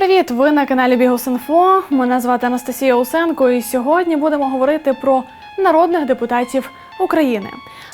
Привіт! Ви на каналі Бігус.Інфо. Мене звати Анастасія Усенко, і сьогодні будемо говорити про народних депутатів України.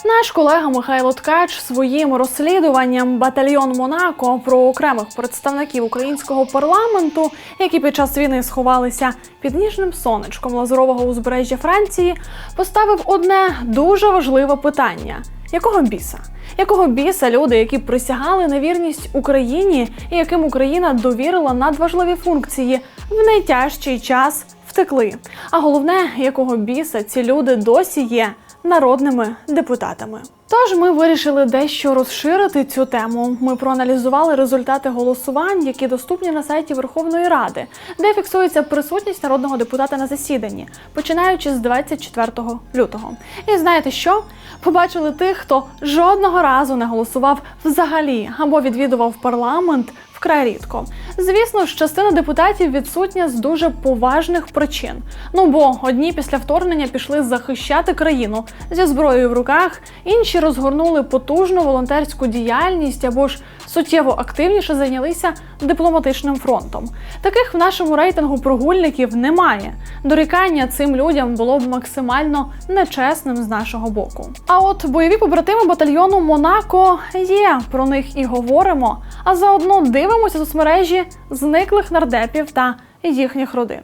Наш колега Михайло Ткач своїм розслідуванням батальйон Монако про окремих представників українського парламенту, які під час війни сховалися під ніжним сонечком лазурового узбережжя Франції, поставив одне дуже важливе питання: якого біса? Якого біса люди, які присягали на вірність Україні і яким Україна довірила надважливі функції в найтяжчий час втекли? А головне, якого біса ці люди досі є народними депутатами? Тож ми вирішили дещо розширити цю тему. Ми проаналізували результати голосувань, які доступні на сайті Верховної Ради, де фіксується присутність народного депутата на засіданні, починаючи з 24 лютого. І знаєте що? Побачили тих, хто жодного разу не голосував взагалі або відвідував парламент вкрай рідко. Звісно ж, частина депутатів відсутня з дуже поважних причин. Ну бо одні після вторгнення пішли захищати країну зі зброєю в руках, інші розгорнули потужну волонтерську діяльність або ж суттєво активніше зайнялися дипломатичним фронтом. Таких в нашому рейтингу прогульників немає. Дорікання цим людям було б максимально нечесним з нашого боку. А от бойові побратими батальйону Монако є. Про них і говоримо. А заодно дивимося соцмережі зниклих нардепів та їхніх родин.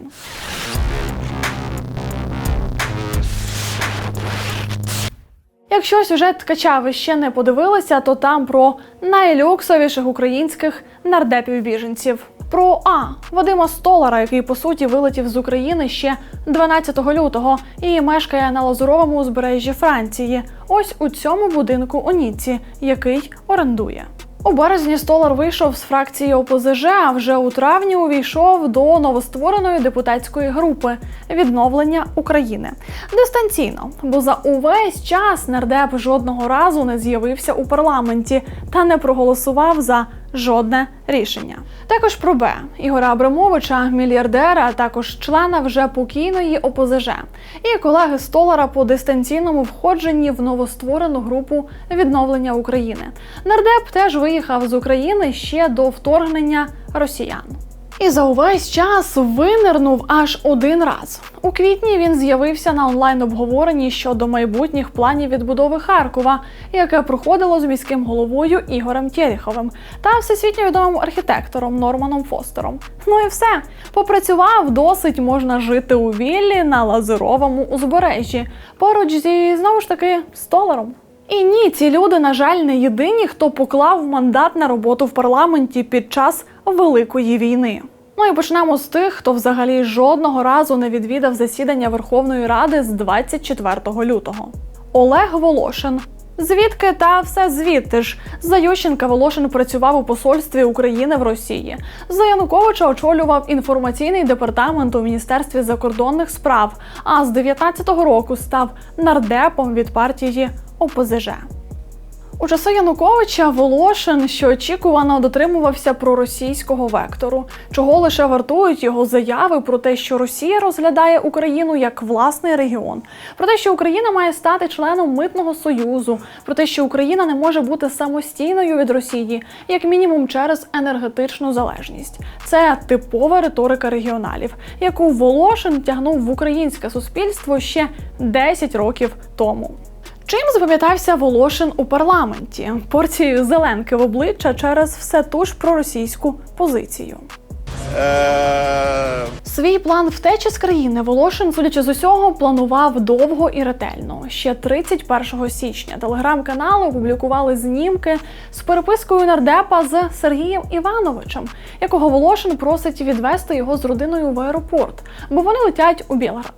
Якщо сюжет ткача ви ще не подивилися, то там про найлюксовіших українських нардепів-біженців. Про А Вадима Столара, який по суті вилетів з України ще 12 лютого і мешкає на лазуровому узбережжі Франції. Ось у цьому будинку у Ніці, який орендує. У березні Столар вийшов з фракції ОПЗЖ, а вже у травні увійшов до новоствореної депутатської групи відновлення України дистанційно, бо за увесь час нардеп жодного разу не з'явився у парламенті та не проголосував за жодне рішення. Також про Б Ігора Абрамовича, мільярдера, а також члена вже покійної ОПЗЖ, і колеги Столара по дистанційному входженні в новостворену групу відновлення України. Нардеп теж виїхав з України ще до вторгнення росіян. І за увесь час винирнув аж один раз. У квітні він з'явився на онлайн-обговоренні щодо майбутніх планів відбудови Харкова, яке проходило з міським головою Ігорем Тєріховим та всесвітньо відомим архітектором Норманом Фостером. Ну і все. Попрацював досить можна жити у віллі на лазуровому узбережжі, поруч зі знову ж таки столаром. І ні, ці люди, на жаль, не єдині, хто поклав мандат на роботу в парламенті під час Великої війни. Ну і почнемо з тих, хто взагалі жодного разу не відвідав засідання Верховної Ради з 24 лютого. Олег Волошин. Звідки та все звідти ж за Ющенка Волошин працював у посольстві України в Росії. За Януковича очолював інформаційний департамент у міністерстві закордонних справ. А з 19-го року став нардепом від партії ОПЗЖ. У часи Януковича Волошин, що очікувано дотримувався проросійського вектору, чого лише вартують його заяви про те, що Росія розглядає Україну як власний регіон, про те, що Україна має стати членом митного союзу, про те, що Україна не може бути самостійною від Росії, як мінімум через енергетичну залежність. Це типова риторика регіоналів, яку Волошин тягнув в українське суспільство ще 10 років тому. Чим запам'ятався Волошин у парламенті? Порцією зеленки в обличчя через все ту ж проросійську позицію. Свій план втечі з країни Волошин, судячи з усього, планував довго і ретельно. Ще 31 січня телеграм-канали опублікували знімки з перепискою нардепа з Сергієм Івановичем, якого Волошин просить відвести його з родиною в аеропорт, бо вони летять у Білград.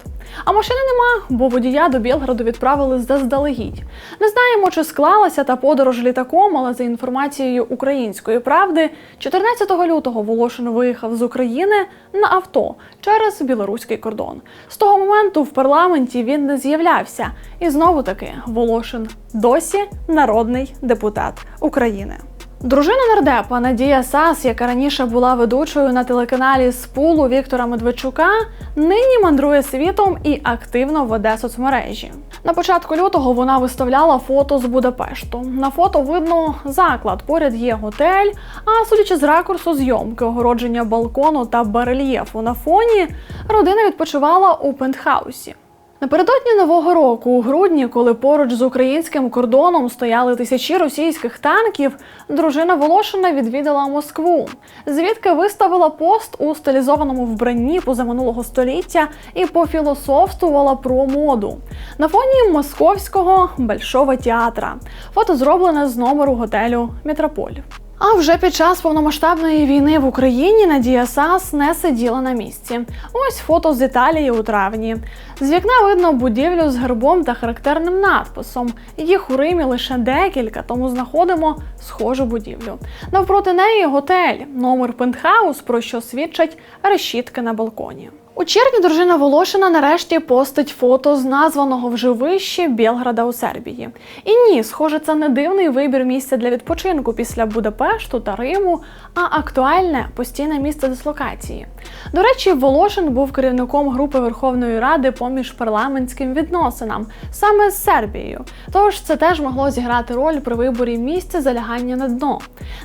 А машини нема, бо водія до Білграду відправили заздалегідь. Не знаємо, чи склалася та подорож літаком, але за інформацією української правди, 14 лютого Волошин виїхав з України на авто через білоруський кордон. З того моменту в парламенті він не з'являвся. І знову таки Волошин досі народний депутат України. Дружина нардепа Надія Сас, яка раніше була ведучою на телеканалі Спулу Віктора Медведчука, нині мандрує світом і активно веде соцмережі. На початку лютого вона виставляла фото з Будапешту. На фото видно заклад, поряд є готель. А судячи з ракурсу зйомки, огородження балкону та барельєфу на фоні, родина відпочивала у пентхаусі. Напередодні нового року, у грудні, коли поруч з українським кордоном стояли тисячі російських танків, дружина Волошина відвідала Москву, звідки виставила пост у стилізованому вбранні позаминулого століття і пофілософствувала про моду на фоні московського Большого театра. Фото зроблене з номеру готелю Метрополь. А вже під час повномасштабної війни в Україні Надія Сас не сиділа на місці. Ось фото з Італії у травні. З вікна видно будівлю з гербом та характерним надписом. Їх у Римі лише декілька, тому знаходимо схожу будівлю. Навпроти неї готель, номер пентхаус, про що свідчать решітки на балконі. У червні дружина Волошина нарешті постить фото з названого вже вище Білграда у Сербії. І ні, схоже, це не дивний вибір місця для відпочинку після Будапешту та Риму, а актуальне постійне місце дислокації. До речі, Волошин був керівником групи Верховної Ради по міжпарламентським відносинам саме з Сербією. Тож це теж могло зіграти роль при виборі місця залягання на дно.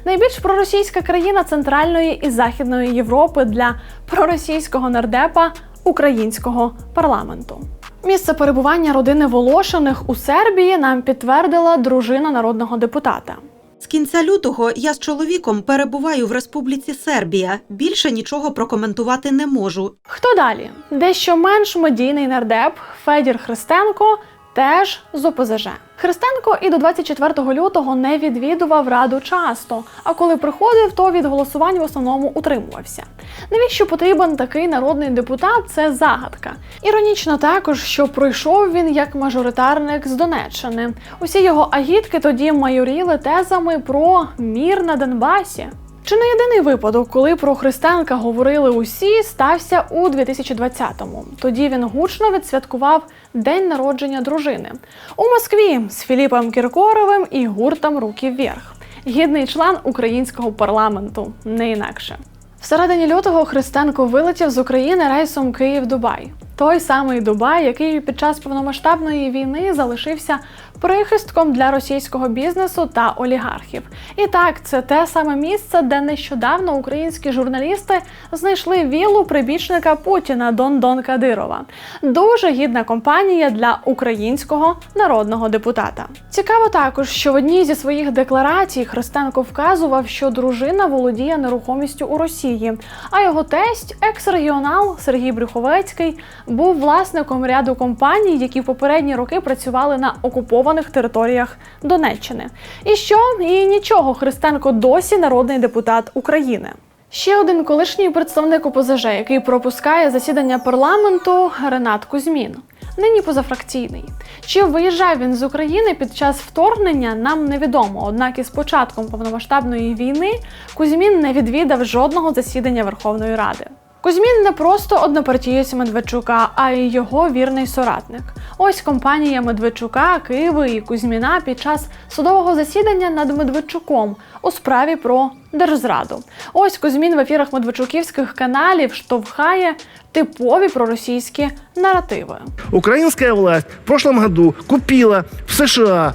Найбільш проросійська країна Центральної і Західної Європи для проросійського нардепа українського парламенту. Місце перебування родини Волошиних у Сербії нам підтвердила дружина народного депутата. З кінця лютого я з чоловіком перебуваю в Республіці Сербія. Більше нічого прокоментувати не можу. Хто далі? Дещо менш медійний нардеп Федір Христенко теж з ОПЗЖ. Христенко і до 24 лютого не відвідував раду часто, а коли приходив, то від голосувань в основному утримувався. Навіщо потрібен такий народний депутат? Це загадка. Іронічно також, що пройшов він як мажоритарник з Донеччини. Усі його агітки тоді майоріли тезами про мір на Донбасі. Чи не єдиний випадок, коли про Христенка говорили усі, стався у 2020-му. Тоді він гучно відсвяткував день народження дружини у Москві з Філіпом Кіркоровим і гуртом Руки вверх. Гідний член українського парламенту, не інакше. Всередині лютого Христенко вилетів з України рейсом Київ-Дубай. Той самий Дубай, який під час повномасштабної війни залишився прихистком для російського бізнесу та олігархів. І так, це те саме місце, де нещодавно українські журналісти знайшли віллу прибічника Путіна Дондон Кадирова. Дуже гідна компанія для українського народного депутата. Цікаво також, що в одній зі своїх декларацій Христенко вказував, що дружина володіє нерухомістю у Росії, а його тесть, екс-регіонал Сергій Брюховецький, був власником ряду компаній, які в попередні роки працювали на окупованих територіях Донеччини. І що? І нічого, Христенко досі народний депутат України. Ще один колишній представник ОПЗЖ, який пропускає засідання парламенту, Ренат Кузьмін. Нині позафракційний. Чи виїжджав він з України під час вторгнення, нам невідомо. Однак із початком повномасштабної війни Кузьмін не відвідав жодного засідання Верховної Ради. Кузьмін не просто однопартієць Медведчука, а й його вірний соратник. Ось компанія Медведчука, Києви і Кузьміна під час судового засідання над Медведчуком у справі про держзраду. Ось Кузьмін в ефірах медведчуківських каналів штовхає типові проросійські наративи. Украинская власть в прошлом году купила в США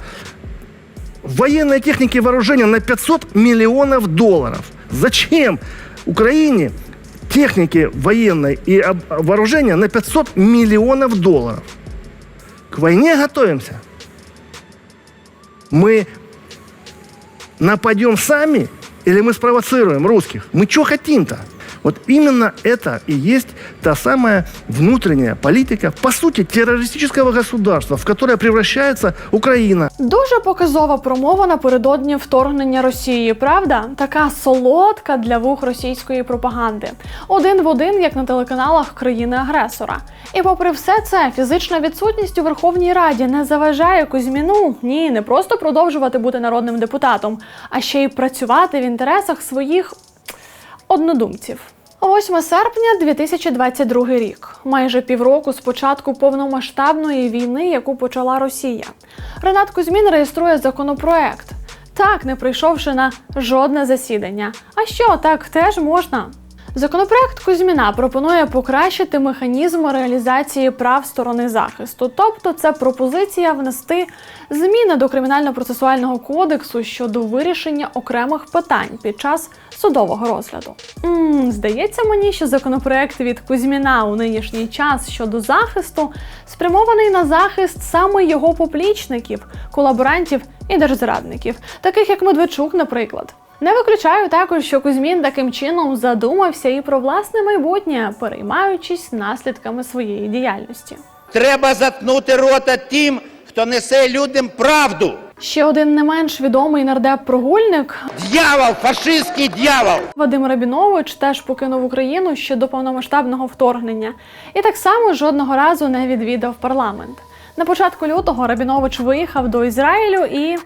военной техники и вооружения на 500 миллионов долларов. Зачем Украине техники военной и вооружения на 500 миллионов долларов? К войне готовимся. Мы нападем сами или мы спровоцируем русских? Мы что хотим-то? Вот именно это и есть та самая внутренняя политика, по сути, террористического государства, в которое превращается Украина. Дуже показова промова напередодні вторгнення Росії, правда? Така солодка для вух російської пропаганди. Один в один, як на телеканалах країни-агресора. І попри все це, фізична відсутність у Верховній Раді не заважає Кузьміну ні, не просто продовжувати бути народним депутатом, а ще й працювати в інтересах своїх однодумців. 8 серпня 2022 рік, майже півроку з початку повномасштабної війни, яку почала Росія. Ренат Кузьмін реєструє законопроект. так не прийшовши на жодне засідання. А що так теж можна? Законопроект Кузьміна пропонує покращити механізм реалізації прав сторони захисту. Тобто, це пропозиція внести зміни до кримінально-процесуального кодексу щодо вирішення окремих питань під час судового розгляду. м здається мені, що законопроект від Кузьміна у нинішній час щодо захисту спрямований на захист саме його поплічників, колаборантів і держзрадників, таких як Медведчук, наприклад. Не виключаю також, що Кузьмін таким чином задумався і про власне майбутнє, переймаючись наслідками своєї діяльності. Треба заткнути рота тим, хто несе людям правду. Ще один не менш відомий нардеп-прогульник Д'явол, фашистський д'явол. Вадим Рабінович теж покинув Україну ще до повномасштабного вторгнення і так само жодного разу не відвідав парламент. На початку лютого Рабінович виїхав до Ізраїлю і.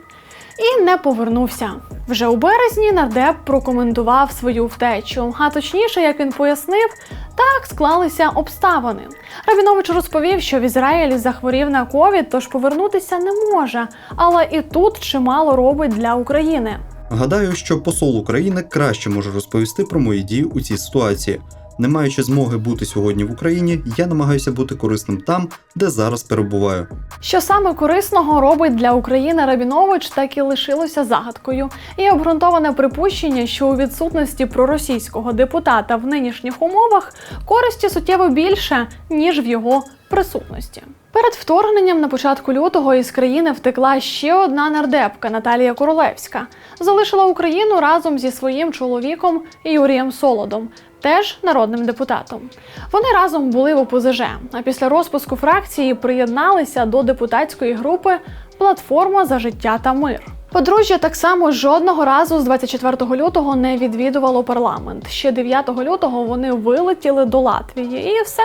І не повернувся. Вже у березні нардеп прокоментував свою втечу. А точніше, як він пояснив, так склалися обставини. Рабінович розповів, що в Ізраїлі захворів на ковід, тож повернутися не може. Але і тут чимало робить для України. Гадаю, що посол України краще може розповісти про мої дії у цій ситуації. Не маючи змоги бути сьогодні в Україні, я намагаюся бути корисним там, де зараз перебуваю. Що саме корисного робить для України Рабінович, так і лишилося загадкою. І обґрунтоване припущення, що у відсутності проросійського депутата в нинішніх умовах користі суттєво більше, ніж в його присутності. Перед вторгненням на початку лютого із країни втекла ще одна нардепка Наталія Королевська. Залишила Україну разом зі своїм чоловіком Юрієм Солодом, теж народним депутатом. Вони разом були в ОПЗЖ, а після розпуску фракції приєдналися до депутатської групи Платформа за життя та мир. Подружжя так само жодного разу з 24 лютого не відвідувало парламент. Ще 9 лютого вони вилетіли до Латвії і все.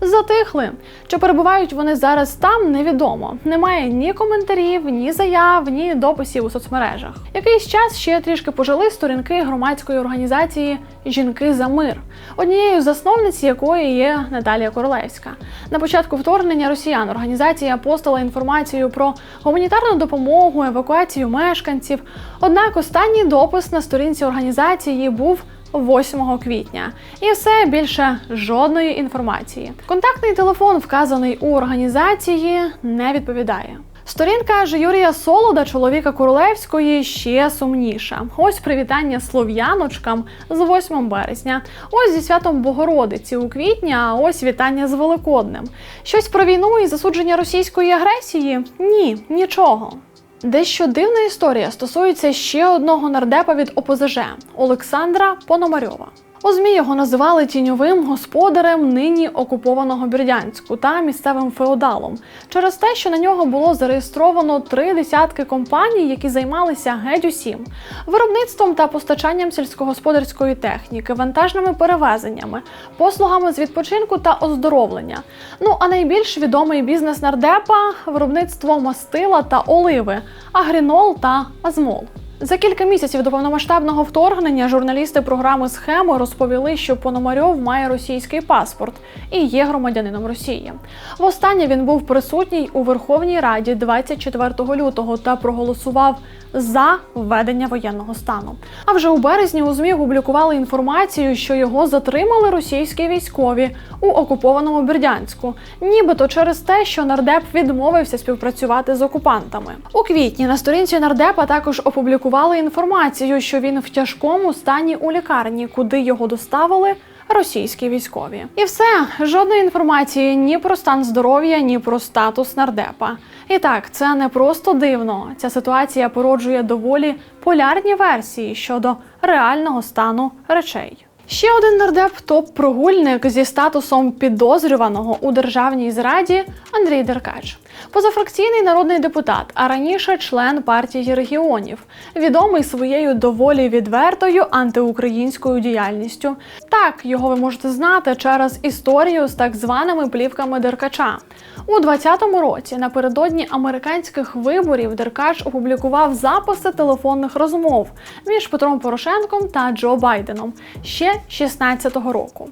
Затихли. Чи перебувають вони зараз там, невідомо. Немає ні коментарів, ні заяв, ні дописів у соцмережах. Якийсь час ще трішки пожили сторінки громадської організації Жінки за мир, однією з засновниць якої є Наталія Королевська. На початку вторгнення росіян організація постала інформацію про гуманітарну допомогу, евакуацію мешканців. Однак останній допис на сторінці організації був 8 квітня. І все більше жодної інформації. Контактний телефон, вказаний у організації, не відповідає. Сторінка ж Юрія Солода, чоловіка Королевської, ще сумніша. Ось привітання слов'яночкам з 8 березня. Ось зі святом Богородиці у квітні, а ось вітання з Великоднем. Щось про війну і засудження російської агресії? Ні, нічого. Дещо дивна історія стосується ще одного нардепа від ОПЗЖ Олександра Пономарьова. У ЗМІ його називали тіньовим господарем нині окупованого Бердянську та місцевим феодалом через те, що на нього було зареєстровано три десятки компаній, які займалися геть усім виробництвом та постачанням сільськогосподарської техніки, вантажними перевезеннями, послугами з відпочинку та оздоровлення. Ну а найбільш відомий бізнес нардепа виробництво мастила та оливи, агрінол та азмол. За кілька місяців до повномасштабного вторгнення журналісти програми Схеми розповіли, що Пономарьов має російський паспорт і є громадянином Росії. Востаннє він був присутній у Верховній Раді 24 лютого та проголосував за введення воєнного стану. А вже у березні у ЗМІ опублікували інформацію, що його затримали російські військові у окупованому Бердянську, нібито через те, що нардеп відмовився співпрацювати з окупантами. У квітні на сторінці нардепа також опублікували інформацію, що він в тяжкому стані у лікарні, куди його доставили. Російські військові, і все жодної інформації ні про стан здоров'я, ні про статус нардепа. І так, це не просто дивно. Ця ситуація породжує доволі полярні версії щодо реального стану речей. Ще один нардеп топ-прогульник зі статусом підозрюваного у державній зраді Андрій Деркач. Позафракційний народний депутат, а раніше член партії регіонів, відомий своєю доволі відвертою антиукраїнською діяльністю. Так, його ви можете знати через історію з так званими плівками Деркача. У 2020 році, напередодні американських виборів, Деркач опублікував записи телефонних розмов між Петром Порошенком та Джо Байденом ще 16-го року.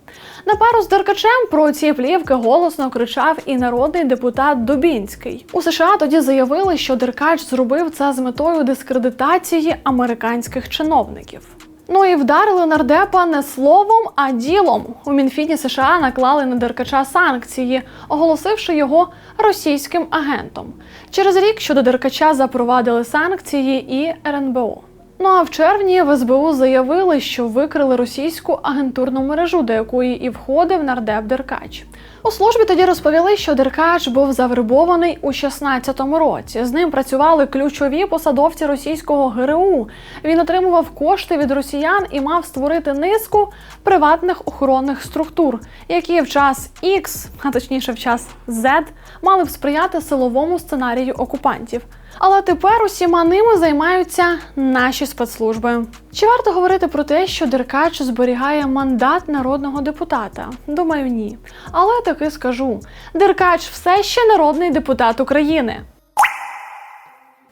На пару з Деркачем про ці плівки голосно кричав і народний депутат Дубінський. У США тоді заявили, що Деркач зробив це з метою дискредитації американських чиновників. Ну і вдарили нардепа не словом, а ділом. У Мінфіні США наклали на Деркача санкції, оголосивши його російським агентом. Через рік щодо Деркача запровадили санкції і РНБО. Ну а в червні в СБУ заявили, що викрили російську агентурну мережу, до якої і входив нардеп Деркач. У службі тоді розповіли, що Деркач був завербований у 16-му році. З ним працювали ключові посадовці російського ГРУ. Він отримував кошти від росіян і мав створити низку приватних охоронних структур, які в час X, а точніше в час Z, мали б сприяти силовому сценарію окупантів. Але тепер усіма ними займаються наші спецслужби. Чи варто говорити про те, що Деркач зберігає мандат народного депутата? Думаю, ні. Але таки скажу: Деркач все ще народний депутат України.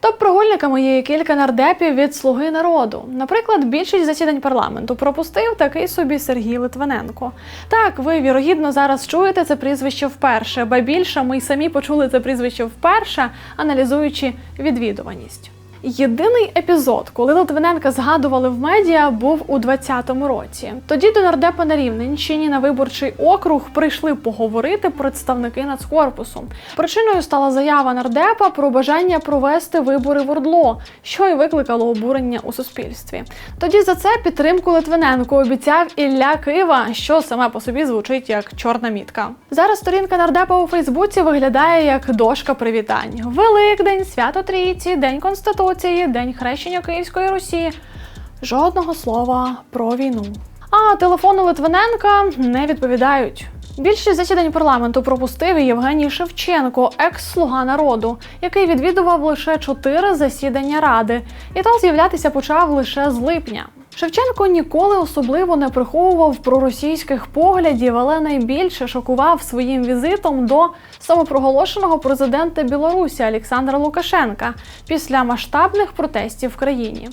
Топ-прогульниками є кілька нардепів від Слуги народу. Наприклад, більшість засідань парламенту пропустив такий собі Сергій Литвиненко. Так, ви вірогідно зараз чуєте це прізвище вперше, ба більше ми й самі почули це прізвище вперше, аналізуючи відвідуваність. Єдиний епізод, коли Литвиненка згадували в медіа, був у 2020 році. Тоді до нардепа на Рівненщині на виборчий округ прийшли поговорити представники нацкорпусу. Причиною стала заява нардепа про бажання провести вибори в Ордло, що й викликало обурення у суспільстві. Тоді за це підтримку Литвиненко обіцяв Ілля Кива, що саме по собі звучить як чорна мітка. Зараз сторінка нардепа у Фейсбуці виглядає як дошка привітань: Великдень, свято Трійці, День Конституції, День хрещення Київської Русі. Жодного слова про війну. А телефони Литвиненка не відповідають. Більшість засідань парламенту пропустив і Євгеній Шевченко, екс-слуга народу, який відвідував лише чотири засідання ради, і то з'являтися почав лише з липня. Шевченко ніколи особливо не приховував проросійських поглядів, але найбільше шокував своїм візитом до самопроголошеного президента Білорусі Олександра Лукашенка після масштабних протестів в країні.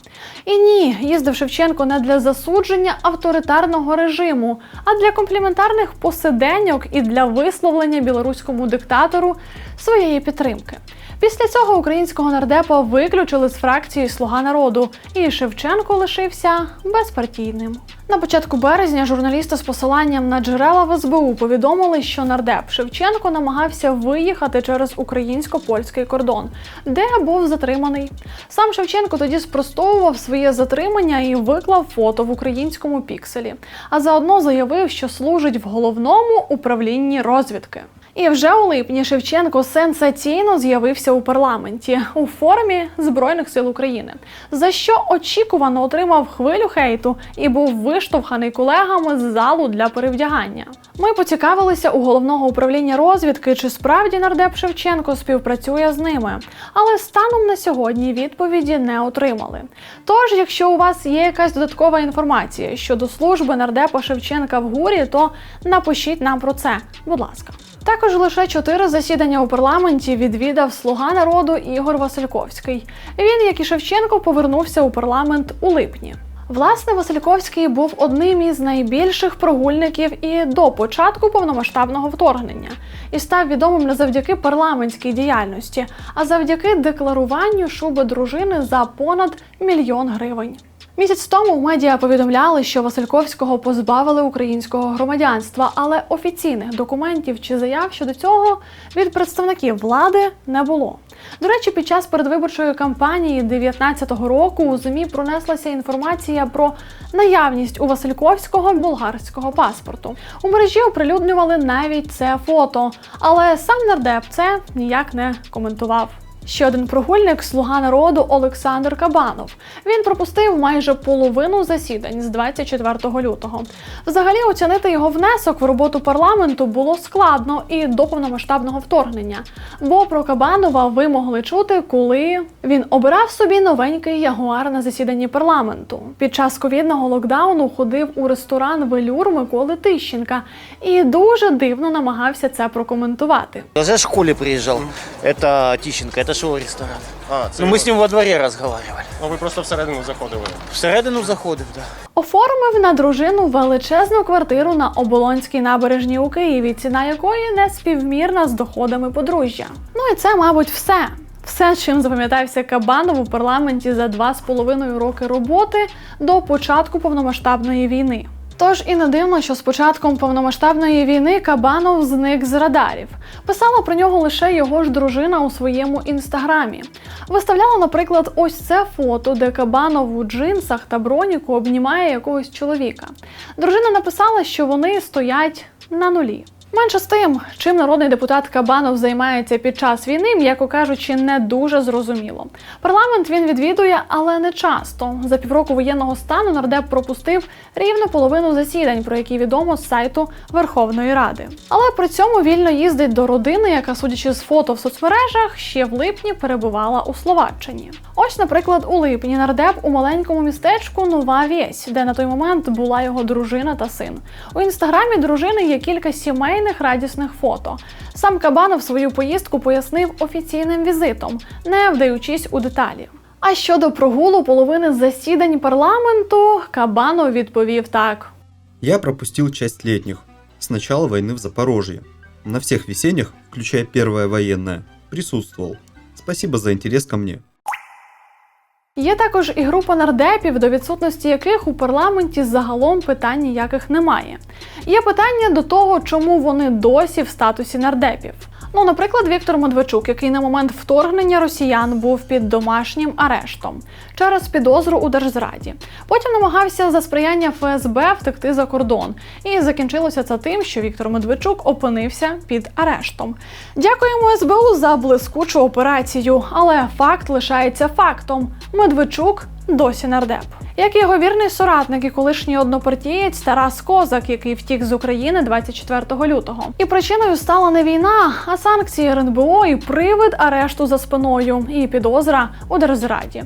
І ні, їздив Шевченко не для засудження авторитарного режиму, а для компліментарних посиденьок і для висловлення білоруському диктатору своєї підтримки. Після цього українського нардепа виключили з фракції Слуга народу, і Шевченко лишився безпартійним. На початку березня журналісти з посиланням на джерела в СБУ повідомили, що нардеп Шевченко намагався виїхати через українсько-польський кордон, де був затриманий. Сам Шевченко тоді спростовував своє затримання і виклав фото в українському пікселі, а заодно заявив, що служить в головному управлінні розвідки. І вже у липні Шевченко сенсаційно з'явився у парламенті у формі Збройних сил України, за що очікувано отримав хвилю хейту і був виштовханий колегами з залу для перевдягання. Ми поцікавилися у головного управління розвідки, чи справді нардеп Шевченко співпрацює з ними, але станом на сьогодні відповіді не отримали. Тож, якщо у вас є якась додаткова інформація щодо служби нардепа Шевченка в гурі, то напишіть нам про це, будь ласка. Також лише чотири засідання у парламенті відвідав слуга народу Ігор Васильковський. Він, як і Шевченко, повернувся у парламент у липні. Власне, Васильковський був одним із найбільших прогульників і до початку повномасштабного вторгнення, і став відомим не завдяки парламентській діяльності, а завдяки декларуванню шуби дружини за понад мільйон гривень. Місяць тому медіа повідомляли, що Васильковського позбавили українського громадянства, але офіційних документів чи заяв щодо цього від представників влади не було. До речі, під час передвиборчої кампанії 2019 року у ЗМІ пронеслася інформація про наявність у Васильковського болгарського паспорту. У мережі оприлюднювали навіть це фото, але сам нардеп це ніяк не коментував. Ще один прогульник слуга народу Олександр Кабанов. Він пропустив майже половину засідань з 24 лютого. Взагалі оцінити його внесок в роботу парламенту було складно і до повномасштабного вторгнення. Бо про Кабанова ви могли чути, коли він обирав собі новенький ягуар на засіданні парламенту. Під час ковідного локдауну ходив у ресторан Велюр Миколи Тищенка і дуже дивно намагався це прокоментувати. Я в школе приезжал. Это Тищенко. Это в ресторан. А, це Ну, мы його. с ним во дворе разговаривали. Ну, ви просто всередину заходили. Всередину заходив, да. Оформив на дружину величезну квартиру на Оболонській набережній у Києві, ціна якої не співмірна з доходами подружжя. Ну і це, мабуть, все. Все, чим запам'ятався Кабанов у парламенті за два з половиною роки роботи до початку повномасштабної війни. Тож і не дивно, що з початком повномасштабної війни Кабанов зник з радарів. Писала про нього лише його ж дружина у своєму інстаграмі. Виставляла, наприклад, ось це фото, де Кабанов у джинсах та броніку обнімає якогось чоловіка. Дружина написала, що вони стоять на нулі. Менше з тим, чим народний депутат Кабанов займається під час війни, м'яко кажучи, не дуже зрозуміло. Парламент він відвідує, але не часто. За півроку воєнного стану нардеп пропустив рівно половину засідань, про які відомо з сайту Верховної Ради. Але при цьому вільно їздить до родини, яка, судячи з фото в соцмережах, ще в липні перебувала у Словаччині. Ось, наприклад, у липні нардеп у маленькому містечку Нова Вєсь, де на той момент була його дружина та син. У інстаграмі дружини є кілька сімейних радісних фото. Сам Кабанов свою поїздку пояснив офіційним візитом, не вдаючись у деталі. А щодо прогулу половини засідань парламенту, Кабанов відповів так. Я пропустил часть летних, с начала войны в Запорожье. На всех весенних, включая первое военное, присутствовал. Спасибо за интерес ко мне. Є також і група нардепів, до відсутності яких у парламенті загалом питань ніяких немає. Є питання до того, чому вони досі в статусі нардепів. Ну, наприклад, Віктор Медведчук, який на момент вторгнення росіян був під домашнім арештом через підозру у держзраді. Потім намагався за сприяння ФСБ втекти за кордон. І закінчилося це тим, що Віктор Медведчук опинився під арештом. Дякуємо СБУ за блискучу операцію, але факт лишається фактом: Медведчук досі нардеп. Як його вірний соратник і колишній однопартієць Тарас Козак, який втік з України 24 лютого. І причиною стала не війна, а санкції РНБО і привид арешту за спиною і підозра у держзраді.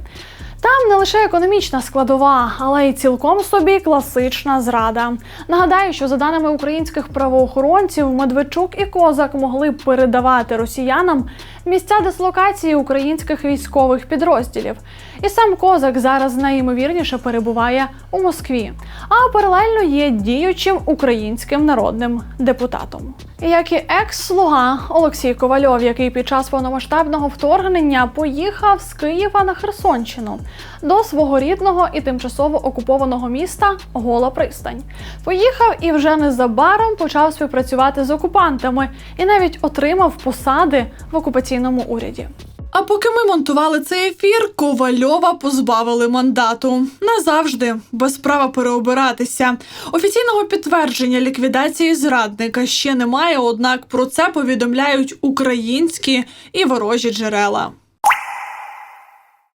Там не лише економічна складова, але й цілком собі класична зрада. Нагадаю, що за даними українських правоохоронців, Медведчук і Козак могли передавати росіянам місця дислокації українських військових підрозділів. І сам Козак зараз найімовірніше перебуває у Москві, а паралельно є діючим українським народним депутатом. Як і екс-слуга Олексій Ковальов, який під час повномасштабного вторгнення поїхав з Києва на Херсонщину до свого рідного і тимчасово окупованого міста Гола Пристань. Поїхав і вже незабаром почав співпрацювати з окупантами і навіть отримав посади в окупаційному уряді. А поки ми монтували цей ефір, Ковальова позбавили мандату назавжди, без права переобиратися. Офіційного підтвердження ліквідації зрадника ще немає, однак про це повідомляють українські і ворожі джерела.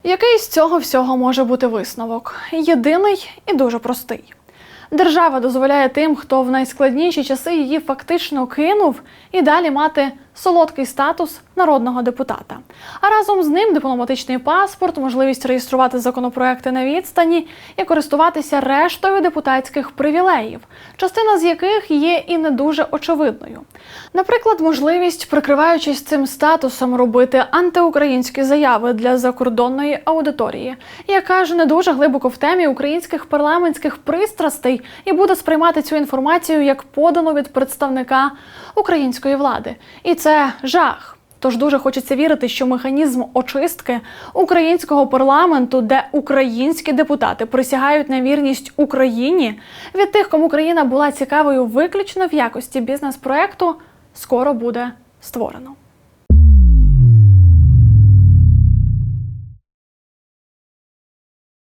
Який з цього всього може бути висновок? Єдиний і дуже простий. Держава дозволяє тим, хто в найскладніші часи її фактично кинув, і далі мати солодкий статус народного депутата. А разом з ним дипломатичний паспорт, можливість реєструвати законопроекти на відстані і користуватися рештою депутатських привілеїв, частина з яких є і не дуже очевидною. Наприклад, можливість, прикриваючись цим статусом, робити антиукраїнські заяви для закордонної аудиторії, яка ж не дуже глибоко в темі українських парламентських пристрастей і буде сприймати цю інформацію як подану від представника української влади. І це жах. Тож дуже хочеться вірити, що механізм очистки українського парламенту, де українські депутати присягають на вірність Україні від тих, кому країна була цікавою виключно в якості бізнес-проекту, скоро буде створено.